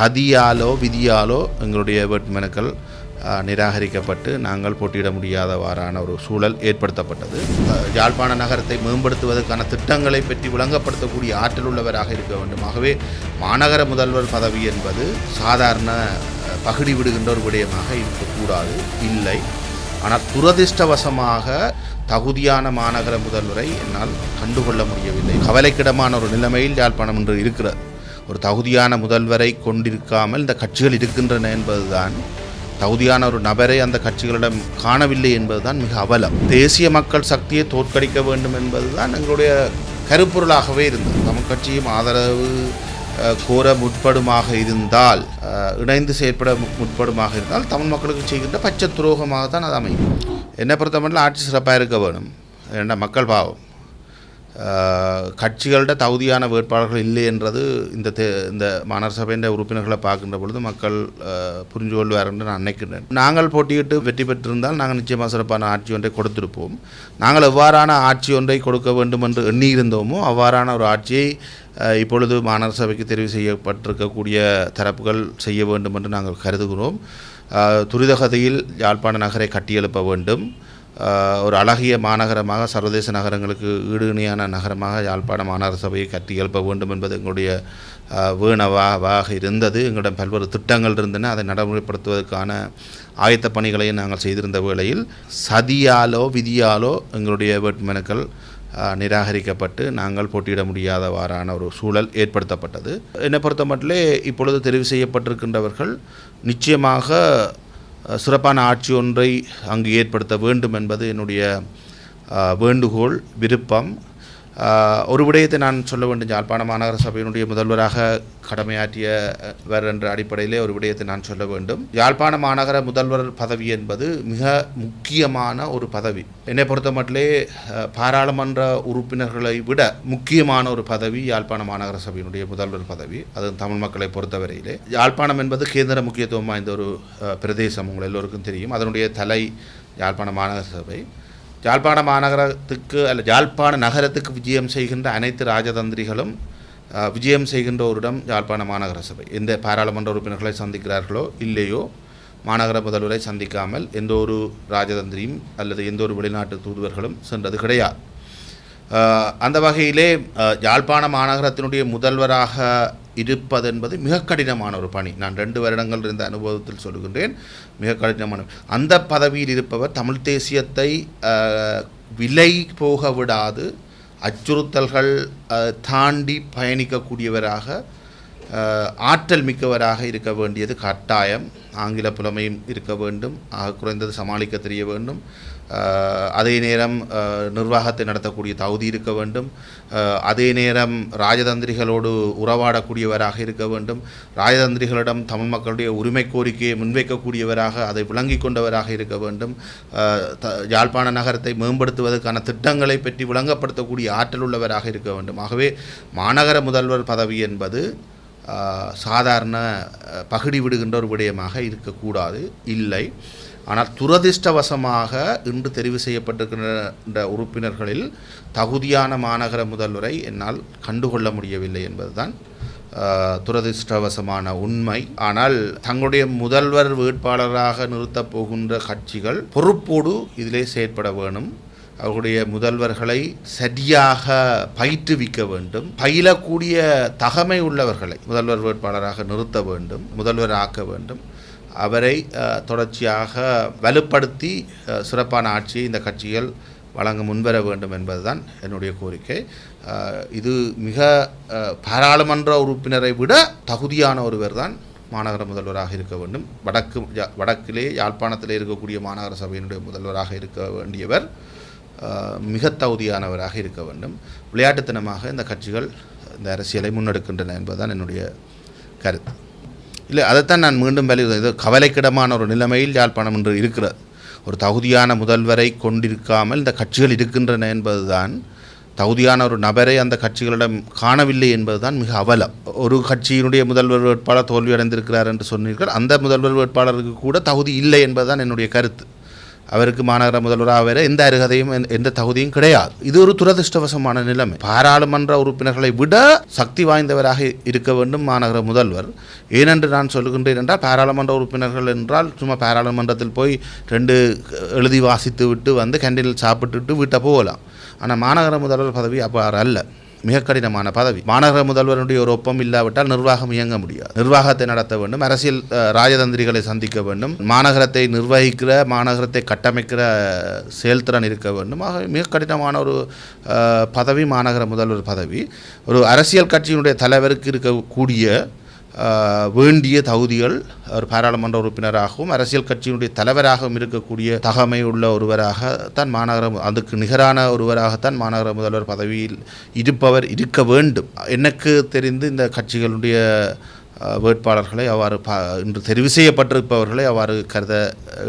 சதியாலோ விதியாலோ எங்களுடைய வேட்புமனுக்கள் நிராகரிக்கப்பட்டு நாங்கள் போட்டியிட முடியாதவாறான ஒரு சூழல் ஏற்படுத்தப்பட்டது. யாழ்ப்பாண நகரத்தை மேம்படுத்துவதற்கான திட்டங்களை பற்றி விளங்கப்படுத்தக்கூடிய ஆற்றல் உள்ளவராக இருக்க வேண்டும். ஆகவே மாநகர முதல்வர் பதவி என்பது சாதாரண பகிடி பகுடி விடுகின்ற ஒரு விடயமாக இருக்கக்கூடாது இல்லை. ஆனால் துரதிர்ஷ்டவசமாக தகுதியான மாநகர முதல்வரை என்னால் கண்டுகொள்ள முடியவில்லை. கவலைக்கிடமான ஒரு நிலைமையில் யாழ்ப்பாணம் இன்று இருக்கிறது. ஒரு தகுதியான முதல்வரை கொண்டிருக்காமல் இந்த கட்சிகள் இருக்கின்றன என்பதுதான் தகுதியான ஒரு நபரை அந்த கட்சிகளிடம் காணவில்லை என்பதுதான் மிக அவலம். தேசிய மக்கள் சக்தியை தோற்கடிக்க வேண்டும் என்பதுதான் எங்களுடைய கருப்பொருளாகவே இருந்தது. தமிழ் கட்சியும் ஆதரவு கோர முற்படுமாக இருந்தால் இணைந்து செயற்பட முற்படுமாக இருந்தால் தமிழ் மக்களுக்கு செய்கின்ற பச்சை துரோகமாக தான் அது அமையும். என்னை பொறுத்தமட்டில் ஆட்சி சிறப்பாக இருக்க வேணும் ஏன்னா மக்கள் பாவம். கட்சிகளோட தகுதியான வேட்பாளர்கள் இல்லை என்றது இந்த தே இந்த மாநகர சபையின் உறுப்பினர்களை பார்க்கின்ற பொழுது மக்கள் புரிஞ்சு கொள்வார் என்று நான் நினைக்கின்றேன். நாங்கள் போட்டியிட்டு வெற்றி பெற்றிருந்தால் நாங்கள் நிச்சயமாக சிறப்பான ஆட்சி ஒன்றை கொடுத்திருப்போம். நாங்கள் எவ்வாறான ஆட்சி ஒன்றை கொடுக்க வேண்டும் என்று எண்ணியிருந்தோமோ அவ்வாறான ஒரு ஆட்சியை இப்பொழுது மாநகர சபைக்கு தெரிவு செய்யப்பட்டிருக்கக்கூடிய தரப்புகள் செய்ய வேண்டும் என்று நாங்கள் கருதுகிறோம். அஹ், துரிதகதியில் யாழ்ப்பாண நகரை கட்டியெழுப்ப வேண்டும். ஒரு அழகிய மாநகரமாக சர்வதேச நகரங்களுக்கு ஈடு இணையான நகரமாக யாழ்ப்பாண மாநகர சபையை கட்டி எழுப்ப வேண்டும் என்பது எங்களுடைய வீணவாக இருந்தது. எங்களிடம் பல்வேறு திட்டங்கள் இருந்தன. அதை நடைமுறைப்படுத்துவதற்கான ஆயத்த பணிகளையும் நாங்கள் செய்திருந்த வேளையில் சதியாலோ விதியாலோ எங்களுடைய வேட்புமனுக்கள் நிராகரிக்கப்பட்டு நாங்கள் போட்டியிட முடியாதவாறான ஒரு சூழல் ஏற்படுத்தப்பட்டது. என்னை பொறுத்த மட்டிலே இப்பொழுது தெரிவு செய்யப்பட்டிருக்கின்றவர்கள் நிச்சயமாக சிறப்பான ஆட்சி ஒன்றை அங்கு ஏற்படுத்த வேண்டும் என்பது என்னுடைய வேண்டுகோள் விருப்பம். ஒரு விடயத்தை நான் சொல்ல வேண்டும். யாழ்ப்பாண மாநகர சபையினுடைய முதல்வராக கடமையாற்றியவர் என்ற அடிப்படையிலே ஒரு விடயத்தை நான் சொல்ல வேண்டும். யாழ்ப்பாண மாநகர முதல்வர் பதவி என்பது மிக முக்கியமான ஒரு பதவி. என்னை பொறுத்த மட்டிலே பாராளுமன்ற உறுப்பினர்களை விட முக்கியமான ஒரு பதவி யாழ்ப்பாண மாநகர சபையினுடைய முதல்வர் பதவி. அது தமிழ் மக்களை பொறுத்தவரையிலே. யாழ்ப்பாணம் என்பது கேந்திர முக்கியத்துவம் வாய்ந்த ஒரு பிரதேசம். உங்கள் எல்லோருக்கும் தெரியும். அதனுடைய தலை யாழ்ப்பாண மாநகர சபை ஜாழ்ப்பாண மாநகரத்துக்கு அல்ல ஜாழ்ப்பாண நகரத்துக்கு விஜயம் செய்கின்ற அனைத்து ராஜதந்திரிகளும் விஜயம் செய்கின்ற ஓரிடம் யாழ்ப்பாண மாநகர சபை. எந்த பாராளுமன்ற உறுப்பினர்களை சந்திக்கிறார்களோ இல்லையோ மாநகர முதல்வரை சந்திக்காமல் எந்த ஒரு ராஜதந்திரியும் அல்லது எந்த ஒரு வெளிநாட்டு தூதுவர்களும் சென்றது கிடையாது. அந்த வகையிலே யாழ்ப்பாண மாநகரத்தினுடைய முதல்வராக இருப்பது என்பது மிக கடினமான ஒரு பணி. நான் ரெண்டு வருடங்கள் இருந்த அனுபவத்தில் சொல்கின்றேன் மிக கடினமான. அந்த பதவியில் இருப்பவர் தமிழ் தேசியத்தை விலை போக விடாது அச்சுறுத்தல்கள் தாண்டி பயணிக்கக்கூடியவராக ஆற்றல் மிக்கவராக இருக்க வேண்டியது கட்டாயம். ஆங்கில புலமையும் இருக்க வேண்டும். ஆக குறைந்தது சமாளிக்க தெரிய வேண்டும். அதே நேரம் நிர்வாகத்தை நடத்தக்கூடிய தகுதி இருக்க வேண்டும். அதே நேரம் ராஜதந்திரிகளோடு உறவாடக்கூடியவராக இருக்க வேண்டும். ராஜதந்திரிகளிடம் தமிழ் மக்களுடைய உரிமை கோரிக்கையை முன்வைக்கக்கூடியவராக அதை விளங்கிக் கொண்டவராக இருக்க வேண்டும். த- யாழ்ப்பாண நகரத்தை மேம்படுத்துவதற்கான திட்டங்களை பற்றி விளங்கப்படுத்தக்கூடிய ஆற்றல் உள்ளவராக இருக்க வேண்டும். ஆகவே மாநகர முதல்வர் பதவி என்பது சாதாரண பகுடி விடுகின்ற ஒரு விடயமாக இருக்கக்கூடாது. இல்லை. ஆனால் துரதிர்ஷ்டவசமாக இன்று தெரிவு செய்யப்பட்டிருக்கின்ற உறுப்பினர்களில் தகுதியான மாநகர முதல்வரை என்னால் கண்டுகொள்ள முடியவில்லை என்பதுதான் துரதிர்ஷ்டவசமான உண்மை. ஆனால் தங்களுடைய முதல்வர் வேட்பாளராக நிறுத்தப் போகின்ற கட்சிகள் பொறுப்போடு இதிலே செயற்பட வேணும். அவருடைய முதல்வர்களை சரியாக பயிற்றுவிக்க வேண்டும். பயிலக்கூடிய தகமை உள்ளவர்களை முதல்வர் வேட்பாளராக நிறுத்த வேண்டும் முதல்வர் ஆக்க வேண்டும். அவரை தொடர்ச்சியாக வலுப்படுத்தி சிறப்பான ஆட்சியை இந்த கட்சிகள் வழங்க முன்வர வேண்டும் என்பதுதான் என்னுடைய கோரிக்கை. இது மிக பாராளுமன்ற உறுப்பினரை விட தகுதியான ஒருவர் தான் மாநகர முதல்வராக இருக்க வேண்டும். வடக்கு வடக்கிலே யாழ்ப்பாணத்திலே இருக்கக்கூடிய மாநகர சபையினுடைய முதல்வராக இருக்க வேண்டியவர் மிக தகுதியானவராக இருக்க வேண்டும். விளையாட்டுத்தனமாக இந்த கட்சிகள் இந்த அரசியலை முன்னெடுக்கின்றன என்பதுதான் என்னுடைய கருத்து. இல்லை அதைத்தான் நான் மீண்டும் வலியுறுத்த இது கவலைக்கிடமான ஒரு நிலைமையில் யாழ்ப்பாணம் இன்று இருக்கிறது. ஒரு தகுதியான முதல்வரை கொண்டிருக்காமல் இந்த கட்சிகள் இருக்கின்றன என்பதுதான் தகுதியான ஒரு நபரை அந்த கட்சிகளிடம் காணவில்லை என்பதுதான் மிக அவலம். ஒரு கட்சியினுடைய முதல்வர் வேட்பாளர் தோல்வியடைந்திருக்கிறார் என்று சொன்னீர்கள் அந்த முதல்வர் வேட்பாளருக்கு கூட தகுதி இல்லை என்பதுதான் என்னுடைய கருத்து. அவருக்கு மாநகர முதல்வராக வேற எந்த அருகதையும் எந்த- எந்த தகுதியும் கிடையாது. இது ஒரு துரதிருஷ்டவசமான நிலைமை. பாராளுமன்ற உறுப்பினர்களை விட சக்தி வாய்ந்தவராக இருக்க வேண்டும் மாநகர முதல்வர். ஏனென்று நான் சொல்லுகின்றேன் என்றால் பாராளுமன்ற உறுப்பினர்கள் என்றால் சும்மா பாராளுமன்றத்தில் போய் ரெண்டு எழுதி வாசித்து விட்டு வந்து கேண்டீனில் சாப்பிட்டுட்டு வீட்டை போகலாம். ஆனால் மாநகர முதல்வர் பதவி அவ்வாறு அல்ல. மிக கடினமான பதவி. மாநகர முதல்வருடைய ஒரு ஒப்பம் இல்லாவிட்டால் நிர்வாகம் இயங்க முடியாது. நிர்வாகத்தை நடத்த வேண்டும். அரசியல் ராஜதந்திரிகளை சந்திக்க வேண்டும். மாநகரத்தை நிர்வகிக்கிற மாநகரத்தை கட்டமைக்கிற செயல்திறன் இருக்க வேண்டும். ஆக மிக கடினமான ஒரு பதவி மாநகர முதல்வர் பதவி. ஒரு அரசியல் கட்சியினுடைய தலைவருக்கு இருக்கக்கூடிய வேண்டிய தகுதிகள் ஒரு பாராளுமன்ற உறுப்பினராகவும் அரசியல் கட்சியினுடைய தலைவராகவும் இருக்கக்கூடிய தகமை உள்ள ஒருவராகத்தான் மாநகர அதுக்கு நிகரான ஒருவராகத்தான் மாநகர முதல்வர் பதவியில் இருப்பவர் இருக்க வேண்டும். எனக்கு தெரிந்து இந்த கட்சிகளுடைய வேட்பாளர்களை அவ்வாறு பா இன்று தெரிவு செய்யப்பட்டிருப்பவர்களை அவ்வாறு கருத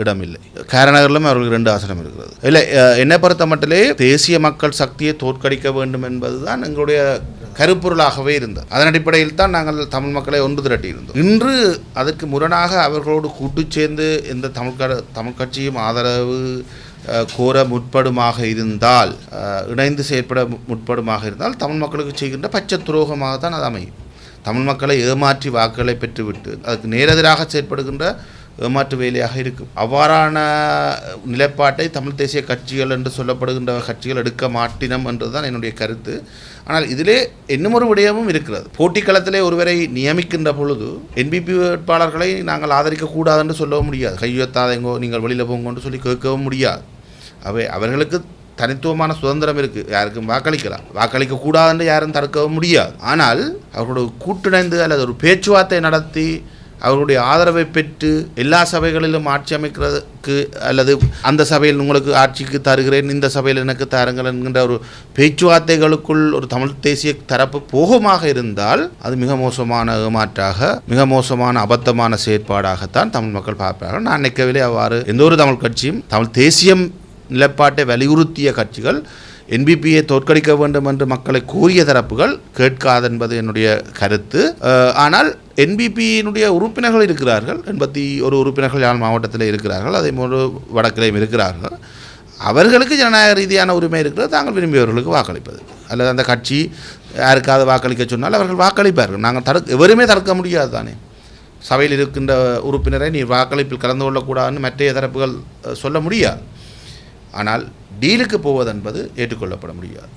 இடமில்லை. கேரநகரிலும் அவர்களுக்கு ரெண்டு ஆசனம் இருக்கிறது. இல்லை என்னை பொறுத்த மட்டிலே தேசிய மக்கள் சக்தியை தோற்கடிக்க வேண்டும் என்பதுதான் எங்களுடைய கருப்பொருளாகவே இருந்தது அதன் அடிப்படையில் தான் நாங்கள் தமிழ் மக்களை ஒன்று திரட்டியிருந்தோம். இன்று அதற்கு முரணாக அவர்களோடு கூட்டு சேர்ந்து எந்த தமிழ் தமிழ் கட்சியும் ஆதரவு கோர முற்படுமாக இருந்தால் இணைந்து செயற்பட முற்படுமாக இருந்தால் தமிழ் மக்களுக்கு செய்கின்ற பச்சை துரோகமாக தான் அது அமையும். தமிழ் மக்களை ஏமாற்றி வாக்குகளை பெற்றுவிட்டு அதுக்கு நேரெதிராக செயற்படுகின்ற ஏமாற்று வேலையாக இருக்கும். அவ்வாறான நிலைப்பாட்டை தமிழ் தேசிய கட்சிகள் என்று சொல்லப்படுகின்ற கட்சிகள் எடுக்க மாட்டினம் என்றுதான் என்னுடைய கருத்து. ஆனால் இதிலே இன்னும் ஒரு விடயமும் இருக்கிறது. போட்டி களத்திலே ஒருவரை நியமிக்கின்ற பொழுது என்பிபி வேட்பாளர்களை நாங்கள் ஆதரிக்கக்கூடாது என்று சொல்லவும் முடியாது. கையுயர்த்தாதேங்கோ நீங்கள் வெளியில் போங்கன்னு சொல்லி கேட்கவும் முடியாது. அவை அவர்களுக்கு தனித்துவமான சுதந்திரம் இருக்குது யாருக்கும் வாக்களிக்கலாம் வாக்களிக்க கூடாதுன்னு யாரும் தடுக்கவும் முடியாது. ஆனால் அவர்களோட கூட்டிணைந்து அல்லது ஒரு பேச்சுவார்த்தை நடத்தி அவருடைய ஆதரவை பெற்று எல்லா சபைகளிலும் ஆட்சி அமைக்கிறதுக்கு அல்லது அந்த சபையில் உங்களுக்கு ஆட்சிக்கு தருகிறேன் இந்த சபையில் எனக்கு தாருங்கள் என்கின்ற ஒரு பேச்சுவார்த்தைகளுக்குள் ஒரு தமிழ் தேசிய தரப்பு போகமாக இருந்தால் அது மிக மோசமான ஏமாற்றாக மிக மோசமான அபத்தமான செயற்பாடாகத்தான் தமிழ் மக்கள் பார்ப்பார்கள். நான் நினைக்கவில்லை அவ்வாறு எந்த ஒரு தமிழ் கட்சியும் தமிழ் தேசியம் நிலைப்பாட்டை வலியுறுத்திய கட்சிகள் என்பிபியை தோற்கடிக்க வேண்டும் என்று மக்களை கூறிய தரப்புகள் கேட்காது என்பது என்னுடைய கருத்து. ஆனால் என்பிபியினுடைய உறுப்பினர்கள் இருக்கிறார்கள். எண்பத்தி ஒரு உறுப்பினர்கள் யாழ் மாவட்டத்தில் இருக்கிறார்கள். அதே போன்று வடக்கிலையும் இருக்கிறார்கள். அவர்களுக்கு ஜனநாயக ரீதியான உரிமை இருக்கிறது. தாங்கள் விரும்பியவர்களுக்கு வாக்களிப்பது. அல்லது அந்த கட்சி யாருக்காவது வாக்களிக்க சொன்னால் அவர்கள் வாக்களிப்பார்கள். நாங்கள் தடுக்க எவருமே தடுக்க முடியாது தானே. சபையில் இருக்கின்ற உறுப்பினரை நீ வாக்களிப்பில் கலந்து கொள்ளக்கூடாதுன்னு மற்ற தரப்புகள் சொல்ல முடியாது. ஆனால் டீலுக்கு போவதென்பது ஏற்றுக்கொள்ளப்பட முடியாது.